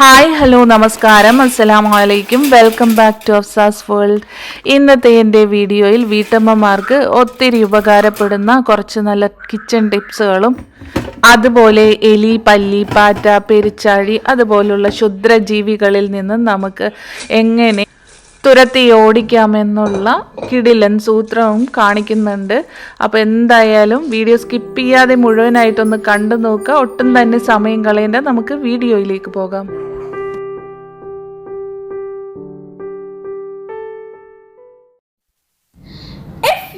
Hi hello നമസ്കാരം. അസ്സലാമു അലൈക്കും. Welcome back to Afsa's world ഇന്നത്തെ എന്റെ വീഡിയോയിൽ വീട്ടമ്മമാർക്ക് ഒത്തിരി ഉപകാരപ്പെടുന്ന കുറച്ച് നല്ല കിച്ചൺ ടിപ്സുകളും അതുപോലെ എലി പല്ലി പാറ്റ പെരിച്ചാഴി അതുപോലുള്ള ക്ഷുദ്രജീവികളിൽ നിന്ന് നമുക്ക് എങ്ങനെ തുരത്തി ഓടിക്കാമെന്നുള്ള കിടിലൻ സൂത്രവും കാണിക്കുന്നുണ്ട്. അപ്പോൾ എന്തായാലും വീഡിയോ സ്കിപ്പ് ചെയ്യാതെ മുഴുവനായിട്ടൊന്ന് കണ്ടു നോക്കുക ഒട്ടും തന്നെ സമയം കളയേണ്ട. നമുക്ക് വീഡിയോയിലേക്ക് പോകാം.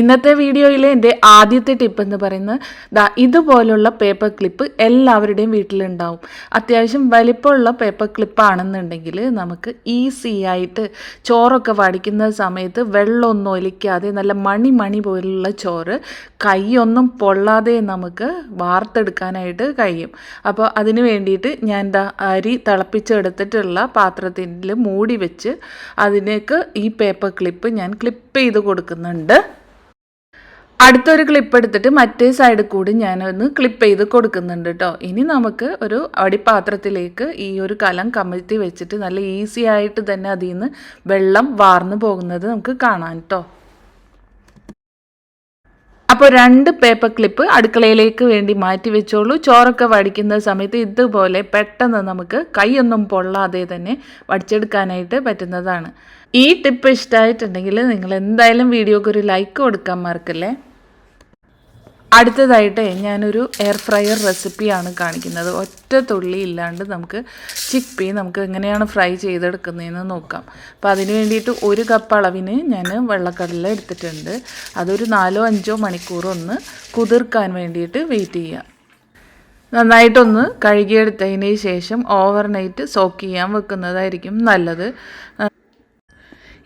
ഇന്നത്തെ വീഡിയോയിലെ എന്റെ ആദ്യത്തെ ടിപ്പ് എന്ന് പറയുന്നത് ദാ ഇതുപോലുള്ള പേപ്പർ ക്ലിപ്പ് എല്ലാവരുടെയും വീട്ടിലുണ്ടാവും. അത്യാവശ്യം വലിപ്പമുള്ള പേപ്പർ ക്ലിപ്പാണെന്നുണ്ടെങ്കിൽ നമുക്ക് ഈസി ആയിട്ട് ചോറൊക്കെ വടിക്കുന്ന സമയത്ത് വെള്ളമൊന്നും ഒലിക്കാതെ നല്ല മണി മണി പോലുള്ള ചോറ് കൈയൊന്നും പൊള്ളാതെ നമുക്ക് വാർത്തെടുക്കാനായിട്ട് കഴിയും. അപ്പോൾ അതിന് വേണ്ടിയിട്ട് ഞാൻ എന്താ അരി തിളപ്പിച്ചെടുത്തിട്ടുള്ള പാത്രത്തിൽ മൂടി വെച്ച് അതിനേക്ക് ഈ പേപ്പർ ക്ലിപ്പ് ഞാൻ ക്ലിപ്പ് ചെയ്ത് കൊടുക്കുന്നുണ്ട്. അടുത്തൊരു ക്ലിപ്പ് എടുത്തിട്ട് മറ്റേ സൈഡിൽ കൂടി ഞാനൊന്ന് ക്ലിപ്പ് ചെയ്ത് കൊടുക്കുന്നുണ്ട് കേട്ടോ ഇനി നമുക്ക് ഒരു അടിപ്പാത്രത്തിലേക്ക് ഈ ഒരു കലം കമഴ്ത്തി വെച്ചിട്ട് നല്ല ഈസി ആയിട്ട് തന്നെ അതിൽ നിന്ന് വെള്ളം വാർന്നു പോകുന്നത് നമുക്ക് കാണാൻ കേട്ടോ അപ്പോൾ രണ്ട് പേപ്പർ ക്ലിപ്പ് അടുക്കളയിലേക്ക് വേണ്ടി മാറ്റി വെച്ചോളൂ. ചോറൊക്കെ വടിക്കുന്ന സമയത്ത് ഇതുപോലെ പെട്ടെന്ന് നമുക്ക് കൈയൊന്നും പൊള്ളാതെ തന്നെ വടിച്ചെടുക്കാനായിട്ട് പറ്റുന്നതാണ്. ഈ ടിപ്പ് ഇഷ്ടമായിട്ടുണ്ടെങ്കിൽ നിങ്ങൾ എന്തായാലും വീഡിയോക്ക് ഒരു ലൈക്ക് കൊടുക്കാൻ മറക്കല്ലേ? അടുത്തതായിട്ട് ഞാനൊരു എയർ ഫ്രയർ റെസിപ്പിയാണ് കാണിക്കുന്നത്. ഒറ്റ തുള്ളി ഇല്ലാണ്ട് നമുക്ക് ചിക്ക് പീ നമുക്ക് എങ്ങനെയാണ് ഫ്രൈ ചെയ്തെടുക്കുന്നതെന്ന് നോക്കാം. അപ്പോൾ അതിന് വേണ്ടിയിട്ട് ഒരു കപ്പ് അളവിന് ഞാൻ വെള്ളക്കടല എടുത്തിട്ടുണ്ട്. അതൊരു നാലോ അഞ്ചോ മണിക്കൂർ ഒന്ന് കുതിർക്കാൻ വേണ്ടിയിട്ട് വെയിറ്റ് ചെയ്യുക നന്നായിട്ടൊന്ന് കഴുകിയെടുത്തതിന് ശേഷം ഓവർനൈറ്റ് സോക്ക് ചെയ്യാൻ വെക്കുന്നതായിരിക്കും നല്ലത്.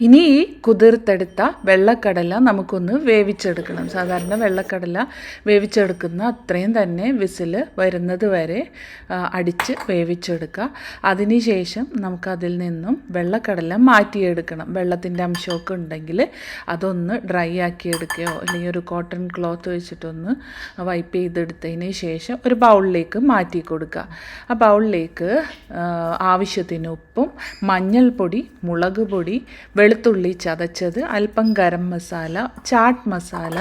ഇനി ഈ കുതിർത്തെടുത്ത വെള്ളക്കടല നമുക്കൊന്ന് വേവിച്ചെടുക്കണം. സാധാരണ വെള്ളക്കടല വേവിച്ചെടുക്കുന്ന അത്രയും തന്നെ വിസിൽ വരുന്നത് വരെ അടിച്ച് വേവിച്ചെടുക്കുക. അതിനുശേഷം നമുക്കതിൽ നിന്നും വെള്ളക്കടല മാറ്റിയെടുക്കണം. വെള്ളത്തിന്റെ അംശമൊക്കെ ഉണ്ടെങ്കിൽ അതൊന്ന് ഡ്രൈ ആക്കി എടുക്കുകയോ അല്ലെങ്കിൽ ഒരു കോട്ടൺ ക്ലോത്ത് വെച്ചിട്ടൊന്ന് വൈപ്പ് ചെയ്തെടുത്തതിന് ശേഷം ഒരു ബൗളിലേക്ക് മാറ്റി കൊടുക്കുക. ആ ബൗളിലേക്ക് ആവശ്യത്തിന് ഉപ്പും മഞ്ഞൾപ്പൊടി മുളക് പൊടി വെളുത്തുള്ളി ചതച്ചത് അല്പം ഗരം മസാല ചാട്ട് മസാല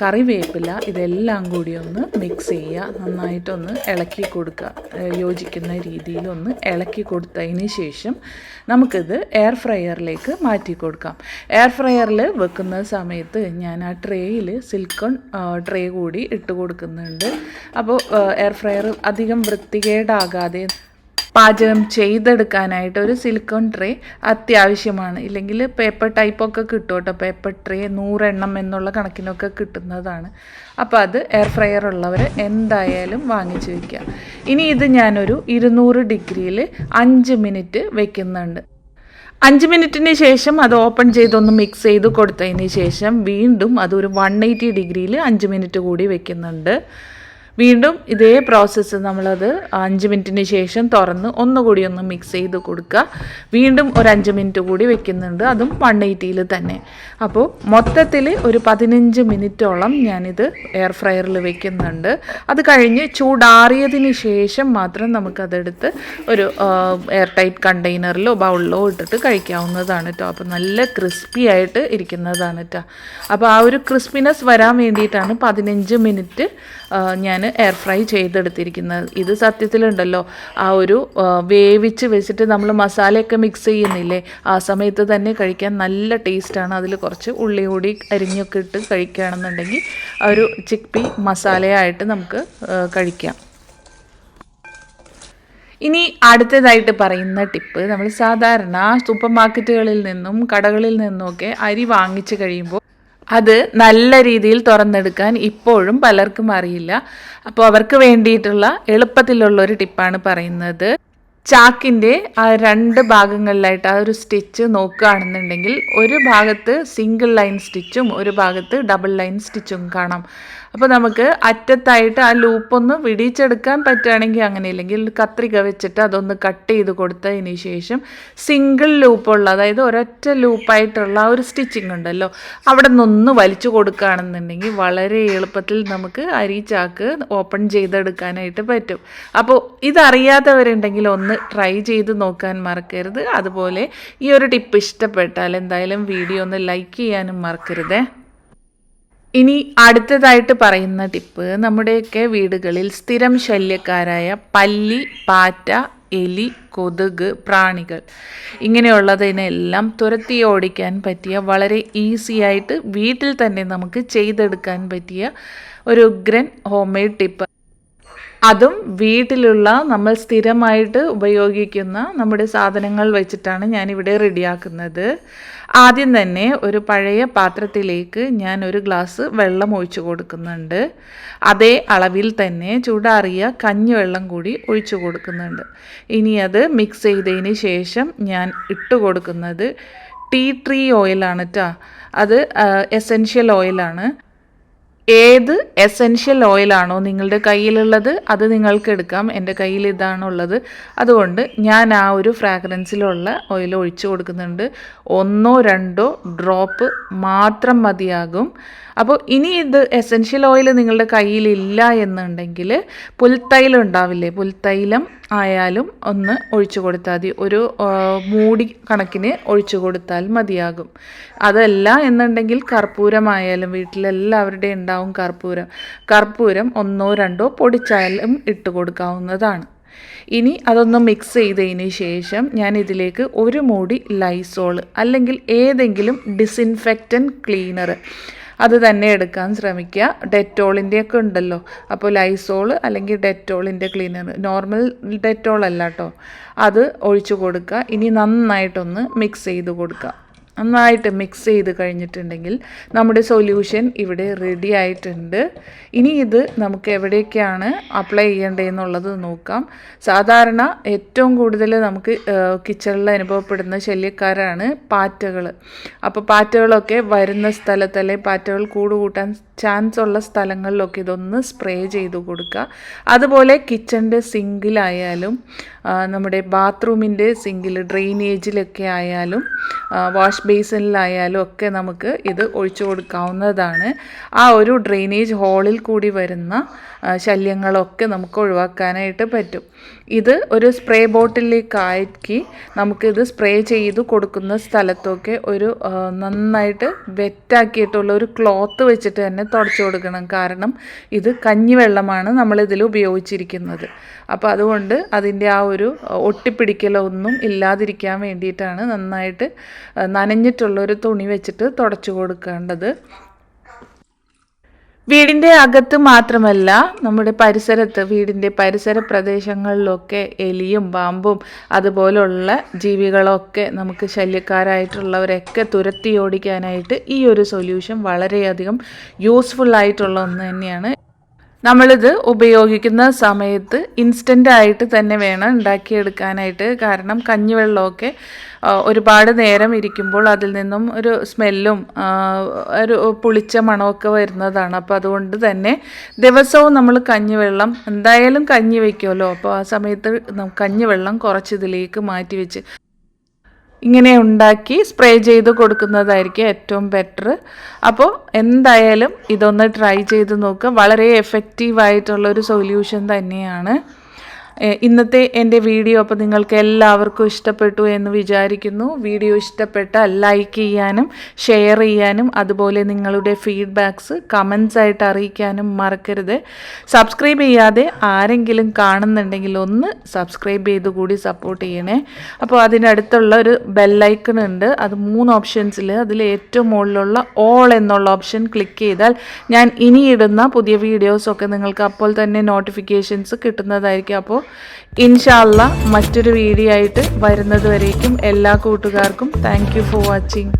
കറിവേപ്പില ഇതെല്ലാം കൂടി ഒന്ന് മിക്സ് ചെയ്യുക. നന്നായിട്ടൊന്ന് ഇളക്കി കൊടുക്കുക. യോജിക്കുന്ന രീതിയിലൊന്ന് ഇളക്കി കൊടുത്തതിന് ശേഷം നമുക്കിത് എയർ ഫ്രയറിലേക്ക് മാറ്റി കൊടുക്കാം. എയർ ഫ്രയറിൽ വെക്കുന്ന സമയത്ത് ഞാൻ ആ ട്രേയിൽ സിൽക്കൺ ട്രേ കൂടി ഇട്ട് കൊടുക്കുന്നുണ്ട്. അപ്പോൾ എയർ ഫ്രയർ അധികം വൃത്തികേടാകാതെ പാചകം ചെയ്തെടുക്കാനായിട്ട് ഒരു സിലിക്കോൺ ട്രേ അത്യാവശ്യമാണ്. ഇല്ലെങ്കിൽ പേപ്പർ ടൈപ്പൊക്കെ കിട്ടും കേട്ടോ. പേപ്പർ ട്രേ നൂറെണ്ണം എന്നുള്ള കണക്കിനൊക്കെ കിട്ടുന്നതാണ്. അപ്പോൾ അത് എയർ ഫ്രയർ ഉള്ളവർ എന്തായാലും വാങ്ങിച്ചു വയ്ക്കുക ഇനി ഇത് ഞാനൊരു ഇരുന്നൂറ് ഡിഗ്രിയിൽ അഞ്ച് മിനിറ്റ് വെക്കുന്നുണ്ട്. അഞ്ച് മിനിറ്റിന് ശേഷം അത് ഓപ്പൺ ചെയ്തൊന്ന് മിക്സ് ചെയ്ത് കൊടുത്തതിന് ശേഷം വീണ്ടും അതൊരു വൺ എയ്റ്റി ഡിഗ്രിയിൽ അഞ്ച് മിനിറ്റ് കൂടി വെക്കുന്നുണ്ട്. വീണ്ടും ഇതേ പ്രോസസ്സ് നമ്മളത് അഞ്ച് മിനിറ്റിന് ശേഷം തുറന്ന് ഒന്നുകൂടി ഒന്ന് മിക്സ് ചെയ്ത് കൊടുക്കുക. വീണ്ടും ഒരു അഞ്ച് മിനിറ്റ് കൂടി വെക്കുന്നുണ്ട്. അതും വൺ എയ്റ്റിയിൽ തന്നെ. അപ്പോൾ മൊത്തത്തിൽ ഒരു പതിനഞ്ച് മിനിറ്റോളം ഞാനിത് എയർ ഫ്രയറിൽ വെക്കുന്നുണ്ട്. അത് കഴിഞ്ഞ് ചൂടാറിയതിന് ശേഷം മാത്രം നമുക്കതെടുത്ത് ഒരു എയർ ടൈറ്റ് കണ്ടെയ്നറിലോ ബൗളിലോ ഇട്ടിട്ട് കഴിക്കാവുന്നതാണ് കേട്ടോ അപ്പോൾ നല്ല ക്രിസ്പി ആയിട്ട് ഇരിക്കുന്നതാണ് കേട്ടോ അപ്പോൾ ആ ഒരു ക്രിസ്പിനെസ് വരാൻ വേണ്ടിയിട്ടാണ് പതിനഞ്ച് മിനിറ്റ് ഞാൻ എയർ ഫ്രൈ ചെയ്തെടുത്തിരിക്കുന്നത്. ഇത് സത്യത്തിലുണ്ടല്ലോ. ആ ഒരു വേവിച്ച് വെച്ചിട്ട് നമ്മൾ മസാലയൊക്കെ മിക്സ് ചെയ്യുന്നില്ലേ? ആ സമയത്ത് തന്നെ കഴിക്കാൻ നല്ല ടേസ്റ്റാണ് അതിൽ കുറച്ച് ഉള്ളി കൂടി അരിഞ്ഞൊക്കെ ഇട്ട് കഴിക്കുകയാണെന്നുണ്ടെങ്കിൽ ആ ഒരു ചിക്പി മസാലയായിട്ട് നമുക്ക് കഴിക്കാം. ഇനി അടുത്തതായിട്ട് പറയുന്ന ടിപ്പ് നമ്മൾ സാധാരണ സൂപ്പർ മാർക്കറ്റുകളിൽ നിന്നും കടകളിൽ നിന്നുമൊക്കെ അരി വാങ്ങിച്ചു കഴിയുമ്പോൾ അത് നല്ല രീതിയിൽ തുറന്നെടുക്കാൻ ഇപ്പോഴും പലർക്കും അറിയില്ല. അപ്പോൾ അവർക്ക് വേണ്ടിയിട്ടുള്ള എളുപ്പത്തിലുള്ള ഒരു ടിപ്പാണ് പറയുന്നത്. ചാക്കിന്റെ ആ രണ്ട് ഭാഗങ്ങളിലായിട്ട് ആ ഒരു സ്റ്റിച്ച് നോക്കുകയാണെന്നുണ്ടെങ്കിൽ ഒരു ഭാഗത്ത് സിംഗിൾ ലൈൻ സ്റ്റിച്ചും ഒരു ഭാഗത്ത് ഡബിൾ ലൈൻ സ്റ്റിച്ചും കാണാം. അപ്പോൾ നമുക്ക് അറ്റത്തായിട്ട് ആ ലൂപ്പൊന്ന് വിടിച്ചെടുക്കാൻ പറ്റുകയാണെങ്കിൽ അങ്ങനെ ഇല്ലെങ്കിൽ കത്രിക വെച്ചിട്ട് അതൊന്ന് കട്ട് ചെയ്ത് കൊടുത്തതിന് ശേഷം സിംഗിൾ ലൂപ്പുള്ള അതായത് ഒരൊറ്റ ലൂപ്പായിട്ടുള്ള ആ ഒരു സ്റ്റിച്ചിങ് ഉണ്ടല്ലോ അവിടെ നിന്നൊന്ന് വലിച്ചു കൊടുക്കുകയാണെന്നുണ്ടെങ്കിൽ വളരെ എളുപ്പത്തിൽ നമുക്ക് അരി ചാക്ക് ഓപ്പൺ ചെയ്തെടുക്കാനായിട്ട് പറ്റും. അപ്പോൾ ഇതറിയാത്തവരുണ്ടെങ്കിൽ ഒന്ന് ട്രൈ ചെയ്ത് നോക്കാൻ മറക്കരുത്. അതുപോലെ ഈ ഒരു ടിപ്പ് ഇഷ്ടപ്പെട്ടാൽ എന്തായാലും വീഡിയോ ഒന്ന് ലൈക്ക് ചെയ്യാനും മറക്കരുതേ. ഇനി അടുത്തതായിട്ട് പറയുന്ന ടിപ്പ് നമ്മുടെയൊക്കെ വീടുകളിൽ സ്ഥിരം ശല്യക്കാരായ പല്ലി പാറ്റ എലി കൊതുക് പ്രാണികൾ ഇങ്ങനെയുള്ളതിനെല്ലാം തുരത്തി ഓടിക്കാൻ പറ്റിയ വളരെ ഈസി ആയിട്ട് വീട്ടിൽ തന്നെ നമുക്ക് ചെയ്തെടുക്കാൻ പറ്റിയ ഒരു ഉഗ്രൻ ഹോം മെയ്ഡ് ടിപ്പ് അതും വീട്ടിലുള്ള നമ്മൾ സ്ഥിരമായിട്ട് ഉപയോഗിക്കുന്ന നമ്മുടെ സാധനങ്ങൾ വെച്ചിട്ടാണ് ഞാനിവിടെ റെഡിയാക്കുന്നത്. ആദ്യം തന്നെ ഒരു പഴയ പാത്രത്തിലേക്ക് ഞാൻ ഒരു ഗ്ലാസ് വെള്ളം ഒഴിച്ചു കൊടുക്കുന്നുണ്ട്. അതേ അളവിൽ തന്നെ ചൂടാറിയ കഞ്ഞിവെള്ളം കൂടി ഒഴിച്ചു കൊടുക്കുന്നുണ്ട്. ഇനി അത് മിക്സ് ചെയ്തതിന് ശേഷം ഞാൻ ഇട്ട് കൊടുക്കുന്നത് ടീ ട്രീ ഓയിലാണ് കേട്ടോ അത് എസെൻഷ്യൽ ഓയിലാണ് ഏത് എസെൻഷ്യൽ ഓയിലാണോ നിങ്ങളുടെ കയ്യിലുള്ളത് അത് നിങ്ങൾക്ക് എടുക്കാം. എന്റെ കയ്യിൽ ഇതാണുള്ളത്. അതുകൊണ്ട് ഞാൻ ആ ഒരു ഫ്രാഗ്രൻസിലുള്ള ഓയിൽ ഒഴിച്ചു കൊടുക്കുന്നുണ്ട്. ഒന്നോ രണ്ടോ ഡ്രോപ്പ് മാത്രം മതിയാകും. അപ്പോൾ ഇനി ഇത് എസെൻഷ്യൽ ഓയിൽ നിങ്ങളുടെ കയ്യിലില്ല എന്നുണ്ടെങ്കിൽ പുൽത്തൈലം ഉണ്ടാവില്ലേ? പുൽത്തൈലം ആയാലും ഒന്ന് ഒഴിച്ചു കൊടുത്താൽ മതി. ഒരു മൂടി കണക്കിന് ഒഴിച്ചു കൊടുത്താൽ മതിയാകും. അതല്ല എന്നുണ്ടെങ്കിൽ കർപ്പൂരമായാലും വീട്ടിലെല്ലാവരുടെയും ഉണ്ടാവും കർപ്പൂരം. കർപ്പൂരം ഒന്നോ രണ്ടോ പൊടിച്ചാലും ഇട്ട് കൊടുക്കാവുന്നതാണ്. ഇനി അതൊന്ന് മിക്സ് ചെയ്തതിന് ശേഷം ഞാൻ ഇതിലേക്ക് ഒരു മൂടി ലൈസോൾ അല്ലെങ്കിൽ ഏതെങ്കിലും ഡിസിൻഫെക്റ്റൻ ക്ലീനർ അത് തന്നെ എടുക്കാൻ ശ്രമിക്കുക. ഡെറ്റോളിന്റെ ഒക്കെ ഉണ്ടല്ലോ. അപ്പോൾ ലൈസോൾ അല്ലെങ്കിൽ ഡെറ്റോളിന്റെ ക്ലീനർ നോർമൽ ഡെറ്റോൾ അല്ല കേട്ടോ. അത് ഒഴിച്ചു കൊടുക്കുക. ഇനി നന്നായിട്ടൊന്ന് മിക്സ് ചെയ്ത് കൊടുക്കുക. നന്നായിട്ട് മിക്സ് ചെയ്ത് കഴിഞ്ഞിട്ടുണ്ടെങ്കിൽ നമ്മുടെ സൊല്യൂഷൻ ഇവിടെ റെഡി ആയിട്ടുണ്ട്. ഇനി ഇത് നമുക്ക് എവിടേക്കാണ് അപ്ലൈ ചെയ്യേണ്ടതെന്നുള്ളത് നോക്കാം. സാധാരണ ഏറ്റവും കൂടുതൽ നമുക്ക് കിച്ചണിൽ അനുഭവപ്പെടുന്ന ശല്യക്കാരാണ് പാറ്റകൾ അപ്പോൾ പാറ്റകളൊക്കെ വരുന്ന സ്ഥലത്ത് അല്ലെങ്കിൽ പാറ്റകൾ കൂട് കൂട്ടാൻ ചാൻസ് ഉള്ള സ്ഥലങ്ങളിലൊക്കെ ഇതൊന്ന് സ്പ്രേ ചെയ്ത് കൊടുക്കുക. അതുപോലെ കിച്ചണിന്റെ സിങ്കിലായാലും നമ്മുടെ ബാത്റൂമിന്റെ സിങ്കിൽ ഡ്രെയിനേജിലൊക്കെ ആയാലും ആ, ബേസിനിലായാലും ഒക്കെ നമുക്ക് ഇത് ഒഴിച്ചു കൊടുക്കാവുന്നതാണ്. ആ ഒരു ഡ്രെയിനേജ് ഹോളിൽ കൂടി വരുന്ന ശല്യങ്ങളൊക്കെ നമുക്ക് ഒഴിവാക്കാനായിട്ട് പറ്റും. ഇത് ഒരു സ്പ്രേ ബോട്ടിലേക്ക് ആക്കി നമുക്കിത് സ്പ്രേ ചെയ്ത് കൊടുക്കുന്ന സ്ഥലത്തൊക്കെ ഒരു നന്നായിട്ട് വെറ്റാക്കിയിട്ടുള്ള ഒരു ക്ലോത്ത് വെച്ചിട്ട് തന്നെ തുടച്ചു കൊടുക്കണം. കാരണം ഇത് കഞ്ഞിവെള്ളമാണ് നമ്മളിതിൽ ഉപയോഗിച്ചിരിക്കുന്നത്. അപ്പോൾ അതുകൊണ്ട് അതിന്റെ ആ ഒരു ഒട്ടിപ്പിടിക്കലൊന്നും ഇല്ലാതിരിക്കാൻ വേണ്ടിയിട്ടാണ് നന്നായിട്ട് ആ, നനഞ്ഞിട്ടുള്ളൊരു തുണി വെച്ചിട്ട് തുടച്ചു കൊടുക്കേണ്ടത്. വീടിന്റെ അകത്ത് മാത്രമല്ല നമ്മുടെ പരിസരത്ത് വീടിന്റെ പരിസര പ്രദേശങ്ങളിലൊക്കെ എലിയും പാമ്പും അതുപോലുള്ള ജീവികളൊക്കെ നമുക്ക് ശല്യക്കാരായിട്ടുള്ളവരൊക്കെ തുരത്തി ഓടിക്കാനായിട്ട് ഈ ഒരു സൊല്യൂഷൻ വളരെയധികം യൂസ്ഫുൾ ഒന്ന് തന്നെയാണ്. നമ്മളിത് ഉപയോഗിക്കുന്ന സമയത്ത് ഇൻസ്റ്റന്റ് ആയിട്ട് തന്നെ വേണം ഉണ്ടാക്കിയെടുക്കാനായിട്ട്. കാരണം കഞ്ഞിവെള്ളമൊക്കെ ഒരുപാട് നേരം ഇരിക്കുമ്പോൾ അതിൽ നിന്നും ഒരു സ്മെല്ലും ഒരു പുളിച്ച മണമൊക്കെ വരുന്നതാണ്. അപ്പോൾ അതുകൊണ്ട് തന്നെ ദിവസവും നമ്മൾ കഞ്ഞിവെള്ളം എന്തായാലും കഞ്ഞി വയ്ക്കുമല്ലോ. അപ്പോൾ ആ സമയത്ത് കഞ്ഞിവെള്ളം കുറച്ച് ഇതിലേക്ക് മാറ്റി വെച്ച് ഇങ്ങനെ ഉണ്ടാക്കി സ്പ്രേ ചെയ്ത് കൊടുക്കുന്നതായിരിക്കും ഏറ്റവും ബെറ്റർ അപ്പോൾ എന്തായാലും ഇതൊന്ന് ട്രൈ ചെയ്ത് നോക്കുക വളരെ എഫക്റ്റീവായിട്ടുള്ളൊരു സൊല്യൂഷൻ തന്നെയാണ്. ഇന്നത്തെ എന്റെ വീഡിയോ അപ്പോൾ നിങ്ങൾക്ക് എല്ലാവർക്കും ഇഷ്ടപ്പെട്ടു എന്ന് വിചാരിക്കുന്നു. വീഡിയോ ഇഷ്ടപ്പെട്ടാൽ ലൈക്ക് ചെയ്യാനും ഷെയർ ചെയ്യാനും അതുപോലെ നിങ്ങളുടെ ഫീഡ്ബാക്ക്സ് കമൻസ് ആയിട്ട് അറിയിക്കാനും മറക്കരുത്. സബ്സ്ക്രൈബ് ചെയ്യാതെ ആരെങ്കിലും കാണുന്നുണ്ടെങ്കിൽ ഒന്ന് സബ്സ്ക്രൈബ് ചെയ്ത് കൂടി സപ്പോർട്ട് ചെയ്യണേ. അപ്പോൾ അതിനടുത്തുള്ള ഒരു ബെല്ലൈക്കൺ ഉണ്ട്. അത് മൂന്ന് ഓപ്ഷൻസിൽ അതിൽ ഏറ്റവും മുകളിലുള്ള ഓൾ എന്നുള്ള ഓപ്ഷൻ ക്ലിക്ക് ചെയ്താൽ ഞാൻ ഇനി ഇടുന്ന പുതിയ വീഡിയോസൊക്കെ നിങ്ങൾക്ക് അപ്പോൾ തന്നെ നോട്ടിഫിക്കേഷൻസ് കിട്ടുന്നതായിരിക്കും. അപ്പോൾ ഇൻഷാല്ല മറ്റൊരു വീഡിയോ ആയിട്ട് വരുന്നത് വരേക്കും എല്ലാ കൂട്ടുകാർക്കും. Thank for watching